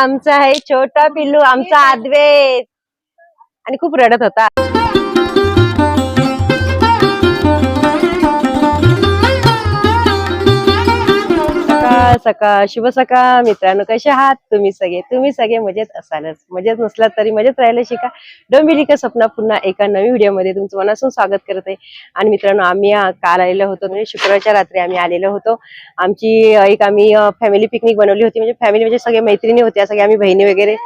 आमचा आहे छोटा पिल्लू आमचा आद्वेत. आणि खूप रडत होता. सकाळ सकाळ शुभ सकाळ मित्रांनो कसे आहात? तुम्ही सगळे तुम्ही सगळे मजेत असालच. मजेत नसला तरी मजेत राहायला शिका. डोंबिलिका स्वप्न पुन्हा एका नवीन व्हिडिओमध्ये तुमचं मनासून स्वागत करत आहे. आणि मित्रांनो आम्ही काल आलेलो होतो म्हणजे शुक्रवारच्या रात्री आम्ही आलेलो होतो. आमची एक आम्ही फॅमिली पिकनिक बनवली होती. म्हणजे फॅमिली म्हणजे सगळे मैत्रिणी होत्या सगळ्या आम्ही बहिणी वगैरे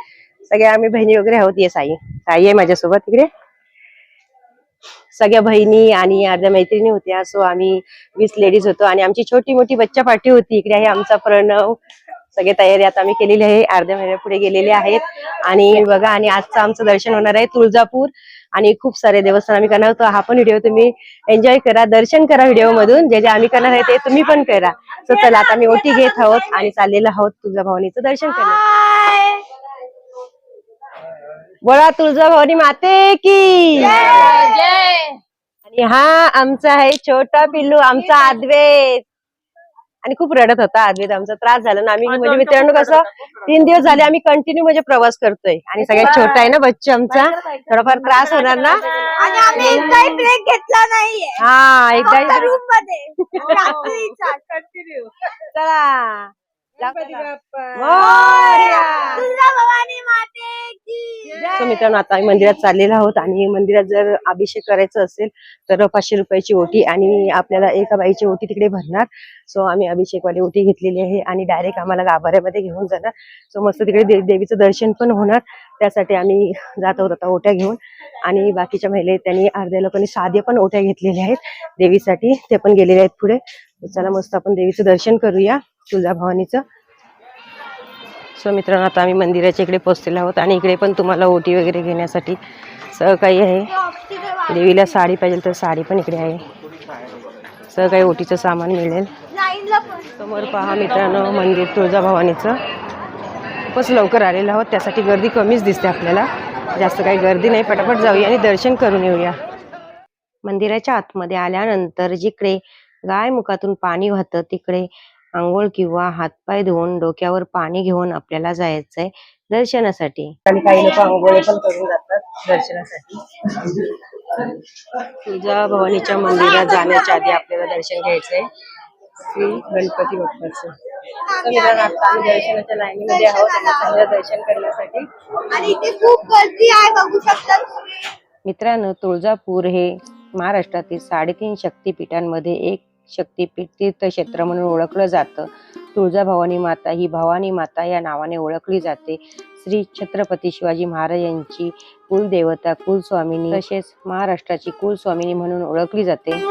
सगळ्या आम्ही बहिणी वगैरे आहोत. ये साई साई आहे माझ्यासोबत. तिकडे सगळ्या बहिणी आणि अर्ध्या मैत्रिणी होत्या सो आम्ही वीस लेडीज होतो. आणि आमची छोटी मोठी बच्चा पार्टी होती. इकडे आहे आमचा प्रणव. सगळे तयारी आता आम्ही केलेली आहे. अर्ध्या महिन्या पुढे गेलेले आहेत. आणि बघा आणि आजचं आमचं दर्शन होणार आहे तुळजापूर. आणि खूप सारे देवस्थान आम्ही करणार होतो. हा पण व्हिडिओ तुम्ही एन्जॉय करा. दर्शन करा व्हिडिओ मधून जे जे आम्ही करणार आहे ते तुम्ही पण करा. सो चला आता आम्ही ओटी घेत आहोत आणि चाललेलो आहोत तुळजाभवानीचं दर्शन करणार बोला तुळजाभवानी माते की. आणि हा आमचा आहे छोटा पिल्लू आमचा आद्वेत. आणि खूप रडत होता आद्वेत आमचा त्रास झाला ना. आम्ही म्हणजे मित्रांनो कसं तीन दिवस झाले आम्ही कंटिन्यू म्हणजे प्रवास करतोय. आणि सगळ्यात छोटा आहे ना बच्चू आमचा. थोडाफार त्रास होणार ना. आणि आम्ही एकदाही ब्रेक घेतला नाहीये. हा एकदा चला. मित्रांनो आता आम्ही मंदिरात चाललेलो आहोत आणि मंदिरात जर अभिषेक करायचं असेल तर पाचशे रुपयाची ओटी आणि आपल्याला एका बाईची ओटी तिकडे भरणार. सो आम्ही अभिषेकवाली ओटी घेतलेली आहे आणि डायरेक्ट आम्हाला गाभाऱ्यामध्ये घेऊन जाणार. सो मस्त तिकडे देवीचं दर्शन पण होणार. त्यासाठी आम्ही जात आहोत आता ओट्या घेऊन. आणि बाकीच्या महिला त्यांनी अर्ध्या लोकांनी साध्या पण ओट्या घेतलेल्या आहेत. देवीसाठी ते पण गेलेले आहेत पुढे. चला मस्त आपण देवीचं दर्शन करूया. तुळजाभवानीचं. सो मित्रांनो आता आम्ही मंदिराच्या इकडे पोचलेलो आहोत आणि इकडे पण तुम्हाला ओटी वगैरे घेण्यासाठी सगळं काही आहे. देवीला साडी पाहिजे तर साडी पण इकडे आहे. सगळं काही ओटीचं सामान मिळेल. समोर पहा मित्रांनो मंदिर तुळजाभवानीचं. खूपच लवकर आलेलं आहोत त्यासाठी गर्दी कमीच दिसते आपल्याला. जास्त काही गर्दी नाही पटापट जाऊया आणि दर्शन करून येऊया. मंदिराच्या आतमध्ये आल्यानंतर जिकडे गायमुखातून पाणी वाहतं तिकडे आंघोळ किंवा हातपाय धुवून डोक्यावर पाणी घेऊन आपल्याला जायचंय दर्शनासाठी. आणि काही लोक आंघोळ पण करून जातात दर्शनासाठी. तुळजा भवानीच्या मंदिरात जाण्याच्या आधी आपल्याला दर्शन घ्यायचंय. श्री गणपती बाप्पाचं. तर मित्रांनो, आता आम्ही दर्शनाच्या लाईनीमध्ये आहोत. आणि चाललोय दर्शन करण्यासाठी. आणि इथे खूप गर्दी आहे बघू शकता. तुम्ही. मित्रांनो तुळजापूर हे महाराष्ट्रातील साडेतीन शक्तिपीठांमध्ये एक शक्तिपीठ तीर्थक्षेत्र म्हणून ओळखलं जातं. तुळजाभवानी माता ही भवानी माता या नावाने ओळखली जाते. श्री छत्रपती शिवाजी महाराज यांची कुलदेवता कुलस्वामिनी तसेच महाराष्ट्राची कुलस्वामिनी म्हणून ओळखली जाते.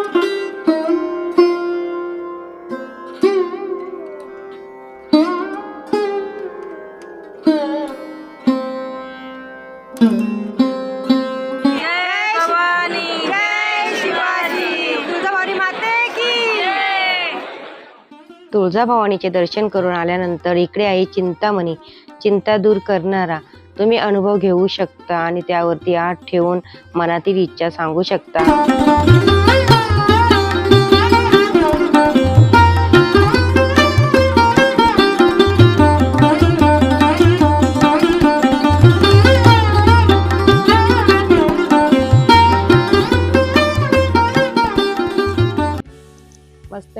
तुळजाभवानीचे दर्शन करून आल्यानंतर इकडे आहे चिंतामणी चिंता दूर करणारा तुम्ही अनुभव घेऊ शकता आणि त्यावरती आठ ठेवून मनातील इच्छा सांगू शकता.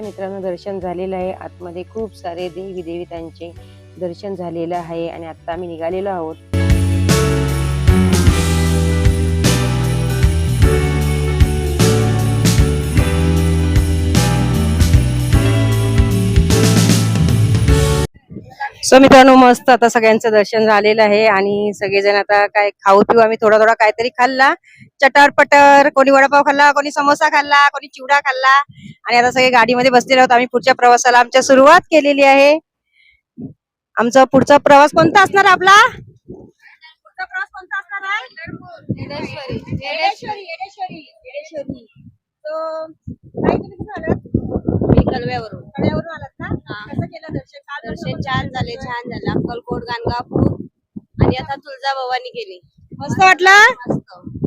मित्रांनो दर्शन झालेलं आहे. आतमध्ये खूप सारे देवी देवतांचे दर्शन झालेलं आहे आणि आता आम्ही निघालेलो आहोत. सो मित्रांनो मस्त आता सगळ्यांचं दर्शन झालेलं आहे आणि सगळेजण आता काय खाऊ पिऊ आम्ही थोडा थोडा काहीतरी खाल्ला. चटर पटर कोणी वडापाव खाल्ला कोणी समोसा खाल्ला कोणी चिवडा खाल्ला. आणि आता सगळे गाडीमध्ये बसलेले आहोत. आम्ही पुढच्या प्रवासाला आमच्या सुरुवात केलेली आहे. आमचा पुढचा प्रवास कोणता असणार आपला? पुढचा प्रवास कोणता असणार आहे? आलात? ना? कसं केलं दर्शन? दर्शन छान झाले छान झालं. अक्कलकोट गाणगापूर. आणि आता तुळजाभवानी गेली. मस्त वाटलं?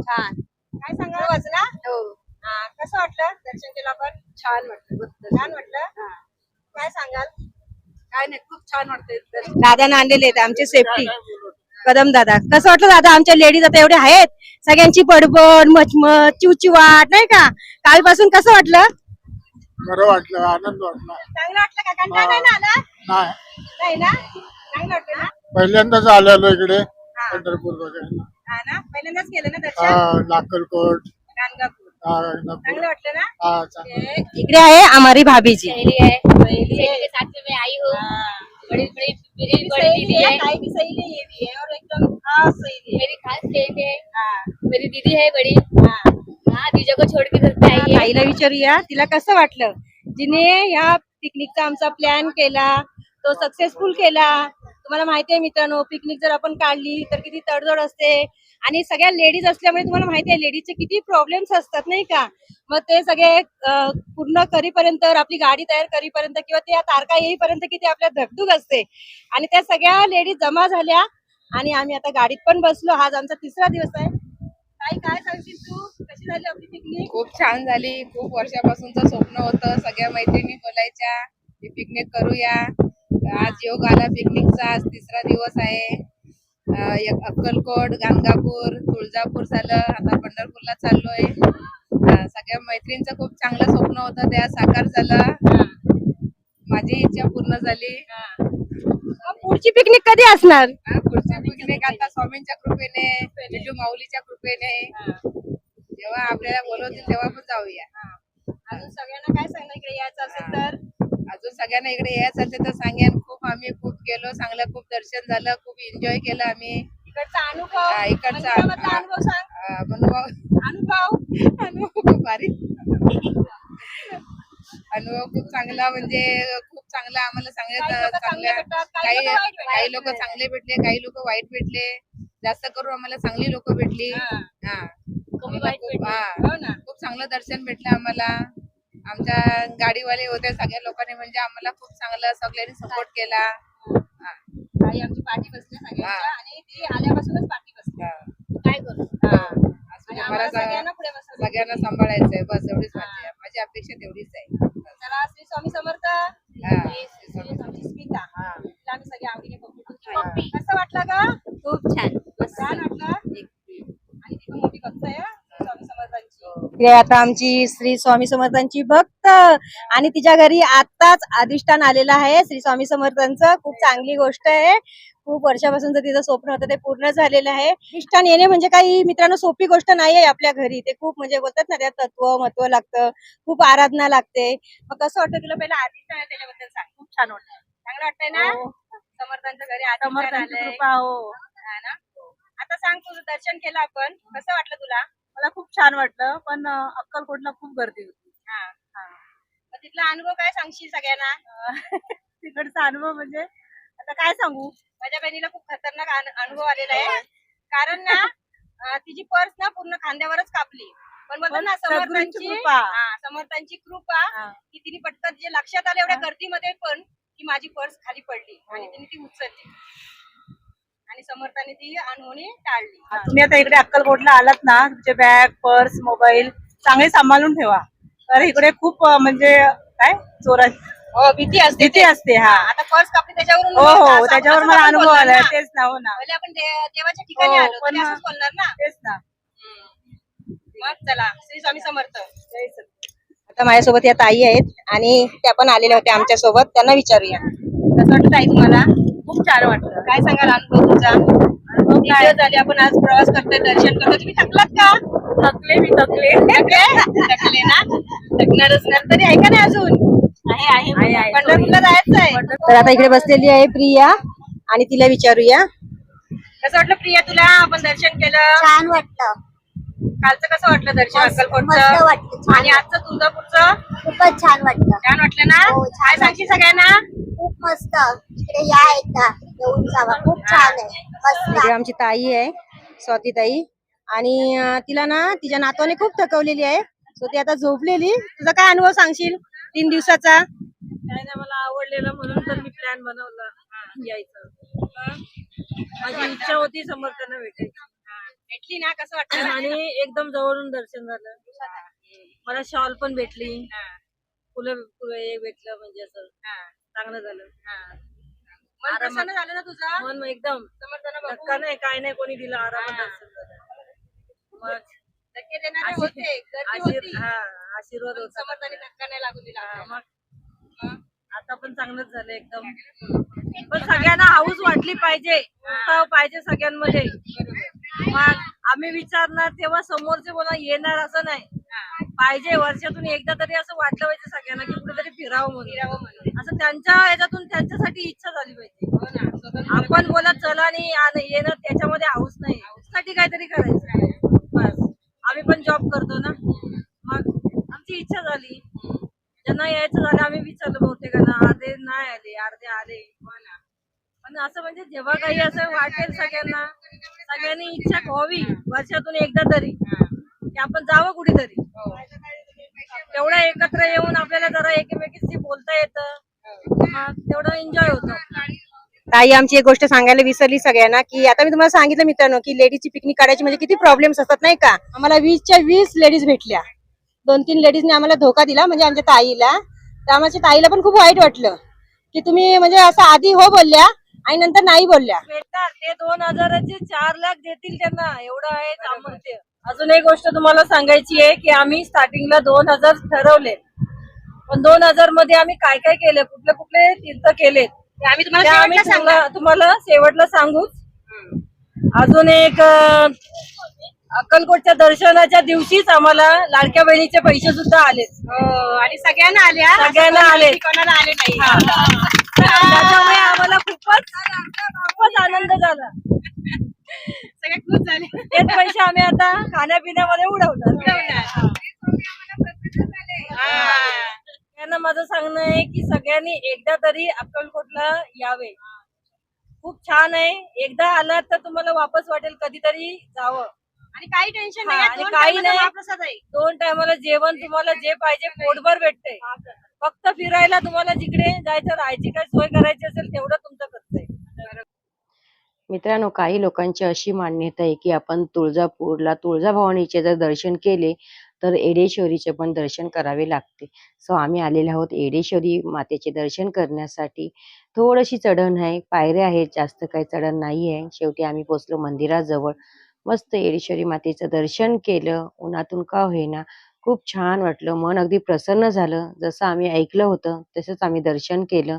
छान. काय सांगा वाचला? हो. हा, कसं वाटलं? दर्शन केलं आपण? छान वाटलं. छान वाटलं? काय सांगाल? काय नाही खूप छान वाटतंय. दादांना आणलेले आहेत आमचे सेफ्टी कदम दादा. कसं वाटलं दादा? आमच्या लेडीज आता एवढे आहेत? सगळ्यांची बडबड मचमच चिवचिवाट नाही का? कालपासून कसं वाटलं? बरं वाटलं आनंद वाटला. चांगलं वाटलं का? कंटाळा नाही ना आला? नाही. ना? चांगलं वाटलं ना? पहिल्यांदाच आलेलो इकडे पंढरपूर बघायला हा ना? पहिल्यांदाच केलं ना हा दर्शन गाणगापूर. हा. चांगलं वाटलं ना? हा चांगलं. इकडे आहे हमारी भाभीजी. सहेली है. सहेली के साथ में मैं आई हूँ बड़ी बड़ी मेरी बड़ी दीदी है मेरी खास है. मेरी दीदी है बड़ी हाँ. दीदी को छोड़ के घर पे आई है ताईला विचारूया. तिला कसं वाटलं? जिने ह्या पिकनिकचा आमचा प्लॅन केला तो सक्सेसफुल केला. तुम्हाला माहिती आहे मित्रांनो पिकनिक जर आपण काढली तर किती तडजोड असते. आणि सगळ्या लेडीज असल्यामुळे तुम्हाला माहिती आहे लेडीजचे किती प्रॉब्लेम्स असतात नाही का? मग ते सगळे पूर्ण करीपर्यंत आपली गाडी तयार करीपर्यंत किंवा त्या तारखा येईपर्यंत किती आपल्या धकधूक असते. आणि त्या सगळ्या लेडीज जमा झाल्या आणि आम्ही आता गाडीत पण बसलो. आज आमचा तिसरा दिवस आहे. ताई काय सांगशील तू? कशी झाली आपली पिकनिक खूप छान झाली. खूप वर्षापासूनच स्वप्न होतं. सगळ्या मैत्रिणी बोलायच्या पिकनिक करूया. आज योग आला पिकनिकचा आज तिसरा दिवस आहे. एक अक्कलकोट गाणगापूर तुळजापूर झालं. आता पंढरपूरला चाललोय. सगळ्या मैत्रिणीचं खूप चांगलं स्वप्न होतं. ते आज साकार झालं. माझी इच्छा पूर्ण झाली. पुढची पिकनिक कधी असणार? पुढची पिकनिक आता स्वामींच्या कृपेने विठू माऊलीच्या कृपेने. जेव्हा आपल्याला बोलवतील तेव्हा पण जाऊया. अजून सगळ्यांना काय सांगणार? इकडे यायचं असेल तर? अजून सगळ्यांना इकडे यायचं असेल तर सांगेन खूप आम्ही खूप गेलो. चांगलं खूप दर्शन झालं. खूप एन्जॉय केलं आम्ही. इकडचा अनुभव. इकडचा अनुभव. सांग. अं, अनुभव. अनुभव. अनुभव खूप भारी. अनुभव खूप चांगला. म्हणजे खूप चांगला आम्हाला चांगले चांगल्या काही काही लोकं चांगले भेटले काही लोक वाईट भेटले. जास्त करून आम्हाला चांगली लोक भेटली. हा. हा. खूप चांगलं दर्शन भेटलं आम्हाला. आमच्या गाडीवाले होते सगळ्या लोकांनी म्हणजे आम्हाला खूप चांगलं सगळ्यांनी सपोर्ट केला हा. काही आमची पाठी सगळ्यांच्या हा. आणि ती आल्यापासूनच पाठी बसली. काय करू हा. असं आणि आम्हाला सगळ्यांना पुढे बसवलं सगळ्यांना सांभाळायचंय बस एवढीच माझी माझी अपेक्षा तेवढीच आहे चला श्री स्वामी समर्थ हा. आमची स्मिता हा. तिला आम्ही सगळे आवडीने हा. पप्पी. कसं वाटलं का खूप छान मस्त छान वाटलं आणि ती पण मोठी भक्त आहे हं, स्वामी समर्थांची हे आता आमची श्री स्वामी समर्थांची भक्त. आणि तिच्या घरी आताच अधिष्ठान आलेलं आहे. श्री स्वामी समर्थांचं खूप चांगली गोष्ट आहे. खूप वर्षापासूनचं तिचं स्वप्न होतं ते पूर्ण झालेलं आहे. अधिष्ठान येणे म्हणजे काही मित्रांनो सोपी गोष्ट नाही आहे आपल्या घरी. ते खूप म्हणजे बोलतात ना त्यात तत्व महत्त्व लागतं. खूप आराधना लागते. मग कसं वाटतं तुला पहिलं अधिष्ठान आहे त्याच्याबद्दल सांग? खूप छान वाटतं चांगलं वाटतंय ना? समर्थांच्या घरी अधिष्ठान आलंय. हा ना? आता सांग तुझं दर्शन केलं आपण. कसं वाटलं तुला? मला खूप छान वाटलं पण अक्कलकोटला खूप गर्दी होती. हा हा. मग तिथला अनुभव काय सांगशील सगळ्यांना? तिकडचा अनुभव म्हणजे आता काय सांगू? माझ्या बहिणीला खूप खतरनाक अनु- अनुभव आलेला आहे. कारण ना अं, तिची पर्स ना पूर्ण खांद्यावरच कापली. पण बोलतात ना पण सद्गुरूंची समर्थांची कृपा. हा, समर्थांची कृपा हा. की तिने पटकन जे लक्षात आलं एवढ्या गर्दीमध्ये पण की माझी पर्स खाली पडली हो. आणि तिने ती उचलली. आणि समर्थाने ती अनहोनी टाळली. तुम्ही आता इकडे अक्कलकोटला आलात ना तुमचे बॅग पर्स मोबाईल चांगले सांभाळून ठेवा. तर इकडे खूप म्हणजे काय? चोरा हो भीती असते भीती असते हा. आता पर्स कापली त्याच्यावरून हो हो असं- त्याच्यावर मला आपण अनुभव बोलणार आलाय ना. तेच ना हो ना. पहिले आपण दे- देवाच्या ठिकाणी हो, आलो पण असंच बोलणार ना? तेच ना. मग चला श्री स्वामी समर्थ. आता माझ्यासोबत या ताई आहेत आणि त्या पण आलेल्या होत्या आमच्यासोबत त्यांना विचारूया. कसं वाटतं ताई तुम्हाला? खूप छान वाटलं. काय सांगाल अनुभव तुमचा? झाले? आपण आज प्रवास करतोय दर्शन करतोय. तुम्ही थकलात का? थकले मी थकले. थकले? थकले ना? थकणारच ना. तरी ऐका ना अजून? आहे आहे. आहे पंढरपूरला जायचं आहे तर आता इकडे बसलेली आहे प्रिया आणि तिला विचारूया. कसं वाटलं प्रिया तुला? आपण दर्शन केलं? छान वाटलं. कालचं कसं वाटलं दर्शन अक्कलकोटचं? आणि आजचं तुळजापूरचं? खूपच छान वाटलं. छान वाटलं ना? हो, छान काय सांगशील सगळ्यांना? खूप मस्त. इकडे या एकदा येऊन जावा. खूप छान आहे. मस्त. आमची ताई आहे स्वाती ताई आणि तिला ना तिच्या नातवाने खूप थकवलेली आहे. सो ती आता झोपलेली. तुझा काय अनुभव सांगशील? तीन दिवसाचा? काय मला आवडलेलं म्हणून तर मी प्लॅन बनवला. यायचं. माझी इच्छा होती समर्थांना भेटायची. भेटली ना कसं वाटतं? आणि एकदम जवळून दर्शन झालं. मला शॉल पण भेटली. फुलं फुलं हे भेटलं म्हणजे असं चांगलं झालं. आरामात. झालं ना तुझा? मन एकदम. धक्का नाही काय नाही कोणी दिला आरामात दर्शन झालं. मग आशीर्- आशीर- हा, आशीर्वाद होता. धक्का नाही लागून दिला. हा, मग आता पण चांगलंच झालं एकदम. पण सगळ्यांना हाऊस वाटली पाहिजे. उत्साह पाहिजे सगळ्यांमध्ये. मग आम्ही विचारणार तेव्हा समोरचे बोला येणार असं नाही. पाहिजे वर्षातून एकदा तरी असं वाटलं पाहिजे सगळ्यांना की कुठेतरी फिरावं म्हणून. असं त्यांच्या ह्याच्यातून त्यांच्यासाठी इच्छा झाली पाहिजे. आपण बोला चला आणि आण- येणं त्याच्यामध्ये हाऊस नाही. साठी काहीतरी करायचं. बस. आम्ही पण जॉब करतो ना. मग आमची इच्छा झाली. ज्यांना यायचं झालं आम्ही विचारलं बहुतेकांना अर्धे नाही आले अर्धे आले. पण असं म्हणजे जेव्हा काही असं वाटेल सगळ्यांना सगळ्यांनी इच्छा व्हावी वर्षातून एकदा तरी की आपण जावं कुठेतरी. तेवढ्या एकत्र येऊन आपल्याला जरा एकमेकीशी बोलता येतं तेवढं एन्जॉय होतं. ताई आमची एक गोष्ट सांगायला विसरली सगळ्यांना की आता मी तुम्हाला सांगितलं मित्रांनो की लेडीजची पिकनिक काढायची म्हणजे किती प्रॉब्लेम्स असतात नाही का? आम्हाला वीसच्या वीस लेडीज भेटल्या. दोन तीन लेडीजने आम्हाला धोका दिला म्हणजे आमच्या ताईला. तर आमच्या ताईला पण खूप वाईट वाटलं की तुम्ही म्हणजे असं आधी हो बोलल्या आणि नंतर नाही बोलल्या. भेटणार. ते दोन हजाराचे चार लाख देतील त्यांना. एवढं आहे सामर्थ्य. अजून एक गोष्ट तुम्हाला सांगायची आहे की आम्ही स्टार्टिंगला दोन हजार ठरवले. पण दोन हजारमध्ये आम्ही काय काय केलं? कुठले कुठले तीर्थ केले? आम्ही तुम्हाला तुम्हाला शेवटला सांगूच. अजून एक अं, अक्कलकोटच्या दर्शनाच्या दिवशीच आम्हाला लाडक्या बहिणीचे पैसे सुद्धा आले. आणि सगळ्यांना आले सगळ्यांना आले. कोणाला आले नाही. त्याच्यामुळे आम्हाला खूपच खूपच आनंद झाला. सगळे खुश झाले. तेच पैसे आम्ही आता खाण्यापिण्यामध्ये उडवणार. त्यांना माझं सांगणं आहे की सगळ्यांनी एकदा तरी अक्कलकोटला यावे. खूप छान आहे. एकदा आलात तर तुम्हाला वापस वाटेल कधीतरी जावं. आणि काही टेन्शन नाही. आणि काही नाही. दोन टायमाला जेवण तुम्हाला जे पाहिजे पोटभर भेटते फक्त फिरायला तुम्हाला जिकडे जायचं राहायची काय सोय करायची असेल तेवढं तुमचं खर्च आहे. मित्रांनो काही लोकांची अशी मान्यता आहे की आपण तुळजापूरला तुळजाभवानीचे जर दर्शन केले तर एडेश्वरीचे पण दर्शन करावे लागते. सो आम्ही आलेलो आहोत एडेश्वरी मातेचे दर्शन करण्यासाठी. थोडीशी चढण आहे. पायऱ्या आहेत जास्त काही चढण नाही आहे शेवटी आम्ही पोचलो मंदिराजवळ. मस्त एडेश्वरी मातेचं दर्शन केलं. उन्हातून का होईना. खूप छान वाटलं. मन अगदी प्रसन्न झालं. जसं आम्ही ऐकलं होतं तसंच आम्ही दर्शन केलं.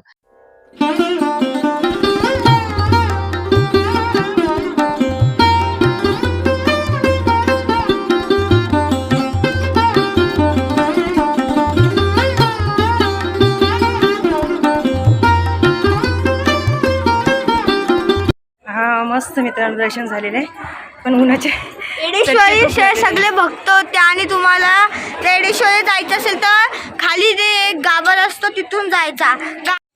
हा मस्त मित्रांनो दर्शन झालेले पण उन्हाचे एडेश्वरी सगळे भक्त होते आणि तुम्हाला एडेश्वरी जायचं असेल तर खाली जे एक गाभार असतो तिथून जायचा.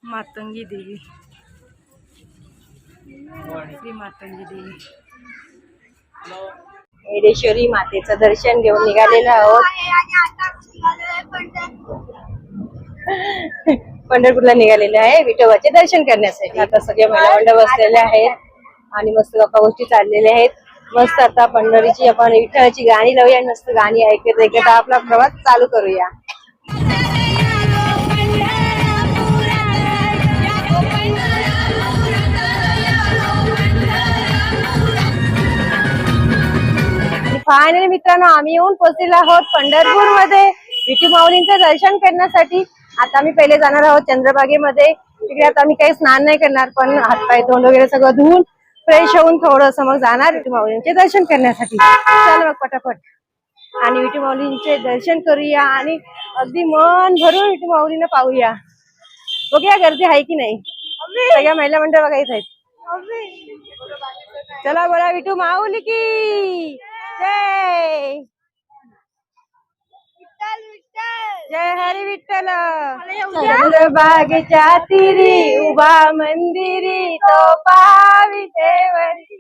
मातंगी देवी. श्री मातंगी देवी. एडेश्वरी मातेचं दर्शन घेऊन निघालेलो आहोत. पंढरपूरला निघालेले आहे विठोबाचे दर्शन करण्यासाठी. आता सगळे महिला मंडळ बसलेले आहेत आणि मस्त गप्पा गोष्टी चाललेल्या आहेत. मस्त आता पंढरीची आपण विठ्ठलाची गाणी लावूया मस्त गाणी ऐकत ऐकत आपला प्रवास चालू करूया. फायनली मित्रांनो आम्ही येऊन पोहोचलेलो आहोत पंढरपूरमध्ये विठू माऊलींचं दर्शन करण्यासाठी. आता आम्ही पहिले जाणार आहोत चंद्रबागेमध्ये तिकडे आता आम्ही काही स्नान नाही करणार पण हातपाय तोंड वगैरे सगळं धुवून फ्रेश होऊन थोडस मग जाणार विठू माऊलींचे दर्शन करण्यासाठी. चल मग पटापट. आणि विठू माऊलींचे दर्शन करूया आणि अगदी मन भरून विठू माऊलींना पाहूया. बघूया गर्दी आहे की नाही. सगळ्या महिला मंडळ बघा इथे आहेत. चला बोला विठू माऊली की. जय! जय हरी विठ्ठल चंद्रबागेच्या तिरी उभा मंदिरी तो पावी देवरी.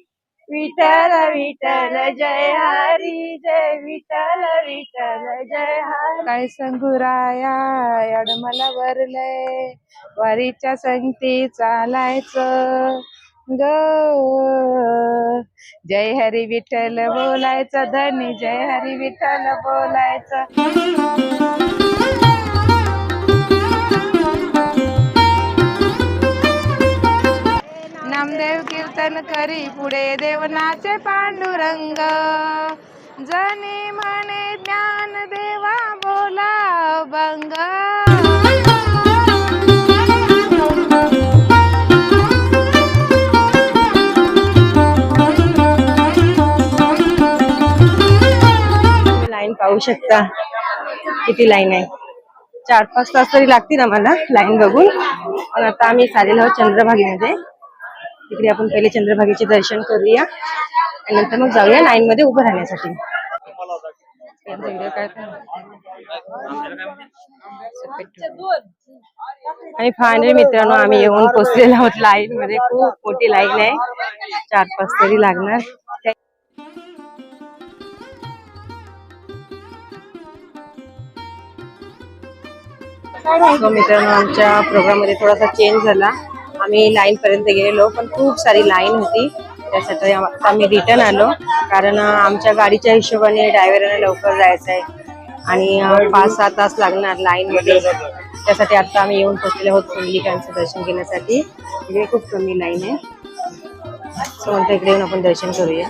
विठ्ठल विठ्ठल जय हरी जय विठ्ठल विठ्ठल जय हरी. काय संगुराया मला वरलय. वारीच्या संगती चालायचं. ग। जय हरी विठ्ठल बोलायचं धनी जय हरी विठ्ठल बोलायचं। नामदेव कीर्तन करी पुढे देवनाचे पांडुरंग। जनी म्हणे ज्ञान देवा बोला बंग पाहू शकता किती लाईन आहे. चार पाच तास तरी लागतील आम्हाला लाईन बघून. पण आता आम्ही चाललेलो आहोत चंद्रभागेमध्ये. तिकडे आपण पहिले चंद्रभागेचे दर्शन करूया. आणि नंतर मग जाऊया लाईन मध्ये उभं राहण्यासाठी. आणि फायनल मित्रांनो आम्ही येऊन पोचलेलो आहोत लाईन मध्ये. खूप मोठी लाईन आहे. चार पाच तरी लागणार. सो मित्रांनो आमच्या प्रोग्राममध्ये थोडासा चेंज झाला. आम्ही लाईन पर्यंत गेलेलो पण खूप सारी लाईन होती. त्यासाठी आता आम्ही रिटर्न आलो. कारण आमच्या गाडीच्या हिशोबाने ड्रायव्हरने लवकर जायचं आहे आणि पाच सहा तास लागणार लाईनमध्ये त्यासाठी आता आम्ही येऊन पोहोचलेले आहोत कुंडलिकांचं दर्शन घेण्यासाठी. इकडे खूप कमी लाईन आहे. सो म्हणतो इकडे येऊन आपण दर्शन करूया.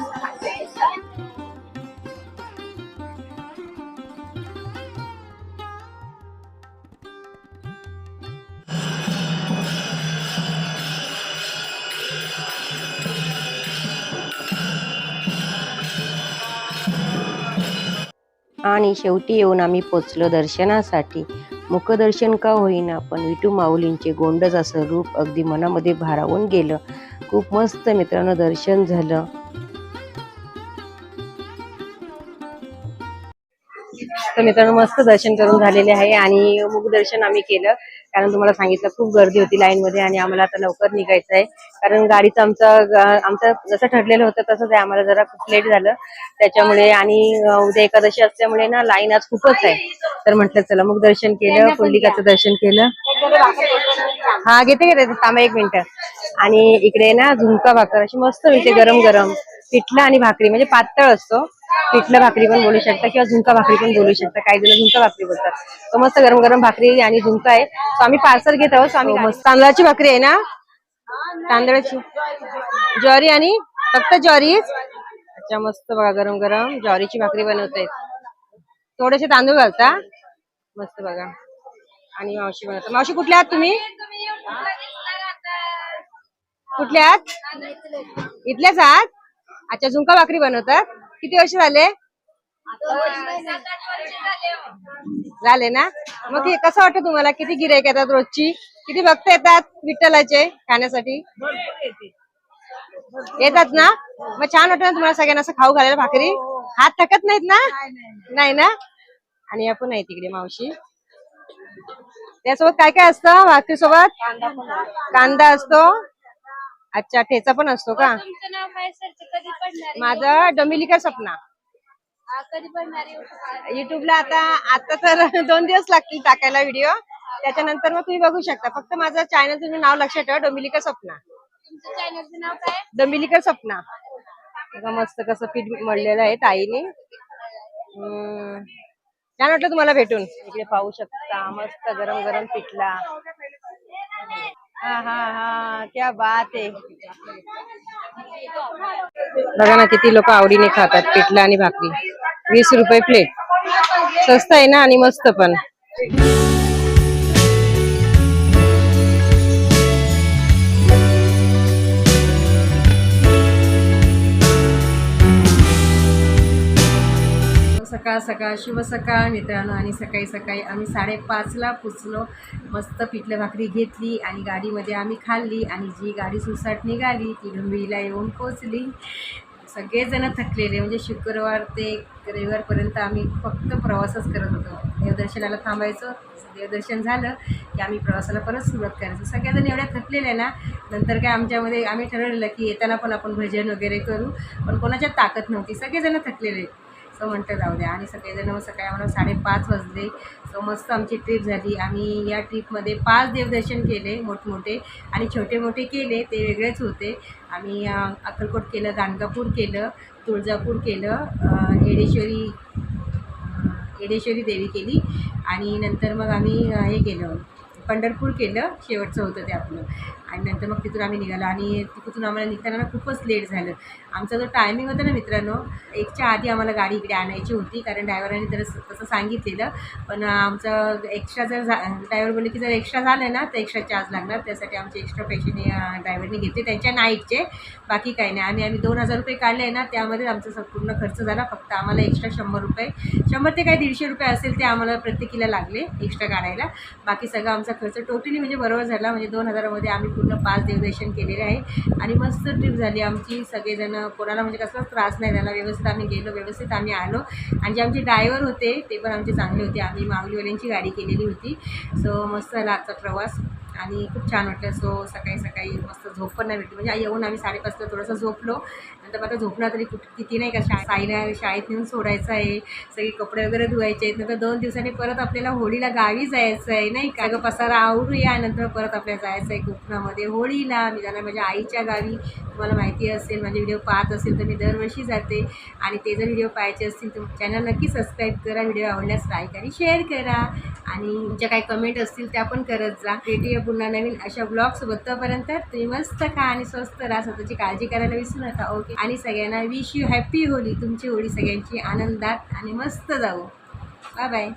आणि शेवटी येऊन आम्ही पोचलो दर्शनासाठी. मुखदर्शन का होईना पण विटू माऊलींचे गोंडच असं रूप अगदी मनामध्ये भारावून गेलं. खूप मस्त मित्रांनो दर्शन झालं. तर मित्रांनो मस्त दर्शन करून झालेले आहे आणि मुखदर्शन आम्ही केलं. कारण तुम्हाला सांगितलं खूप गर्दी होती लाईन मध्ये आणि आम्हाला आता लवकर निघायचं आहे. कारण गाडीचं आमचं आमचं जसं ठरलेलं होतं तसंच आहे आम्हाला जरा खूप लेट झालं. त्याच्यामुळे आणि उद्या एकादशी असल्यामुळे ना लाईन आज खूपच आहे. तर म्हटलं चला मग दर्शन केलं कुंडलिकाचं दर्शन केलं. हा घेते घेते. थांबा एक मिनिट. आणि इकडे ना झुणका भाकर अशी मस्त मिळते गरम गरम पिठलं आणि भाकरी म्हणजे पातळ असतो. पिठलं भाकरी पण बोलू शकता किंवा झुणका भाकरी पण बोलू शकता. काही जण झुणका भाकरी बोलतात. तो मस्त गरम गरम भाकरी आणि झुणका आहे. तो आम्ही पार्सल घेत आहोत. So आम्ही मस्त. तांदळाची भाकरी आहे ना? तांदळाची. ज्वारी आणि? फक्त ज्वारीच अच्छा मस्त बघा गरम गरम ज्वारीची भाकरी बनवत. आहेत थोडेसे तांदूळ घालता? मस्त बघा. आणि मावशी बनवतात मावशी कुठल्या आहात तुम्ही? कुठल्या आहात? इथल्याच आहात? अच्छा झुणका भाकरी बनवतात? किती वर्ष झाले? झाले ना? मग हे कसं वाटतं तुम्हाला? किती गिरायक येतात रोजची? किती भक्त येतात विठ्ठलाचे खाण्यासाठी? येतात ना? मग छान वाटत ना तुम्हाला सगळ्यांना असं खाऊ घालायला भाकरी? हात थकत नाहीत ना? नाही ना? आणि आपण आहे तिकडे मावशी. त्यासोबत काय काय असतं? भाकरी सोबत कांदा असतो. अच्छा ठेचा पण असतो का? तुमचं नाव काय सर कधी पडणार माझं डमिलिकर सपना. कधी पडणार आहे? युट्यूबला आता आता तर दोन दिवस लागतील टाकायला व्हिडिओ त्याच्यानंतर मग तुम्ही बघू शकता. फक्त माझं चॅनल तुम्ही नाव लक्षात ठेवा डोमिलिकर सपना. तुमचं चॅनलचं नाव काय? डोमिलिकर सपना. बघा मस्त कसं पीठ मळलेलं आहे ताईने. हम्म. छान वाटलं तुम्हाला भेटून. इकडे पाहू शकता. मस्त गरम गरम पिठला. हा हा हा क्या बात आहे बघा ना किती लोक आवडीने खातात पिठला आणि भाकरी. वीस रुपये प्लेट स्वस्त आहे ना आणि मस्त पण. सकाळ सकाळ शुभ सकाळ मित्रांनो. आणि सकाळी सकाळी आम्ही साडेपाचला पुचलो. मस्त पिठलं भाकरी घेतली आणि गाडीमध्ये आम्ही खाल्ली आणि जी गाडी सुसाट निघाली ती डोंबिवलीला येऊन पोचली. सगळेजण थकलेले म्हणजे शुक्रवार ते रविवारपर्यंत आम्ही फक्त प्रवासच करत होतो. देवदर्शनाला थांबायचो. देवदर्शन झालं की आम्ही प्रवासाला परत सुरुवात करायचो. सगळ्याजण एवढ्या थकलेल्या ना नंतर काय आमच्यामध्ये आम्ही ठरवलेलं की येताना पण आपण भजन वगैरे करू पण कोणाच्यात ताकद नव्हती. सगळेजण थकलेले. सो म्हणतं जाऊ द्या. आणि सगळेजण मग सकाळी आम्हाला साडेपाच वाजले. सो मस्त आमची ट्रिप झाली. आम्ही या ट्रिपमध्ये पाच देवदर्शन केले मोठमोठे. आणि छोटे मोठे केले ते वेगळेच होते. आम्ही अक्कलकोट केलं गाणगापूर केलं तुळजापूर केलं येडेश्वरी येडेश्वरी देवी केली. आणि नंतर मग आम्ही हे केलं पंढरपूर केलं. शेवटचं होतं ते आपलं. आणि नंतर मग तिथून आम्ही निघालो. आणि तिथून आम्हाला निघताना खूपच लेट झालं. आमचा जो टायमिंग होता ना मित्रांनो एकच्या आधी आम्हाला गाडी इकडे आणायची होती कारण ड्रायव्हरांनी तर तसं सांगितलेलं. पण आमचं एक्स्ट्रा जर ड्रायव्हर बोलले की जर एक्स्ट्रा झालं ना तर एक्स्ट्रा चार्ज लागणार. त्यासाठी आमचे एक्स्ट्रा पैसे ड्रायव्हरने घेतले त्यांच्या नाईटचे बाकी काही नाही. आम्ही आम्ही दोन हजार रुपये काढले ना त्यामध्ये आमचा संपूर्ण खर्च झाला. फक्त आम्हाला एक्स्ट्रा शंभर रुपये. शंभर ते काही दीडशे रुपये असेल ते आम्हाला प्रत्येकीला लागले एक्स्ट्रा काढायला. बाकी सगळं आमचा खर्च टोटली म्हणजे बरोबर झाला. म्हणजे दोन हजारामध्ये आम्ही पूर्ण पाच देवदर्शन केलेले आहे. आणि मस्त ट्रिप झाली आमची. सगळेजण कोणाला म्हणजे कसलाच त्रास नाही झाला. व्यवस्थित आम्ही गेलो व्यवस्थित आम्ही आलो. आणि जे आमचे ड्रायव्हर होते ते पण आमचे चांगले होते. आम्ही माऊलीवाल्यांची गाडी केलेली होती. सो मस्त झाला आजचा प्रवास. आणि खूप छान वाटलं. सो सकाळी सकाळी मस्त झोप पण नाही भेटली. म्हणजे येऊन आम्ही साडेपाचला थोडंसं झोपलो. नंतर मग आता झोपला तरी कुठ किती नाही का शा साईला शाळेत नेऊन सोडायचं आहे. सगळे कपडे वगैरे धुवायचे आहेत. नंतर दोन दिवसांनी परत आपल्याला होळीला गावी जायचं आहे नाही का? गं पसारा आवरूया. नंतर परत आपल्याला जायचं आहे कोकणामध्ये. होळीला मी जाणार माझ्या आईच्या गावी. तुम्हाला माहिती असेल माझे व्हिडिओ पाहत असेल तर मी दरवर्षी जाते. आणि ते जर व्हिडिओ पाहायचे असतील तर चॅनल नक्की सबस्क्राईब करा. व्हिडिओ आवडल्यास लाईक आणि शेअर करा. आणि तुमच्या काही कमेंट असतील त्या पण करत जा. पेटीएम पुन्हा नवीन अशा ब्लॉगसोबत तोपर्यंत तुम्ही मस्त खा आणि स्वस्त राहा. स्वतःची काळजी करायला विसरू नका ओके आणि सगळ्यांना विश यू हॅप्पी होली. तुमची होळी सगळ्यांची आनंदात आणि मस्त जाऊ बाय बाय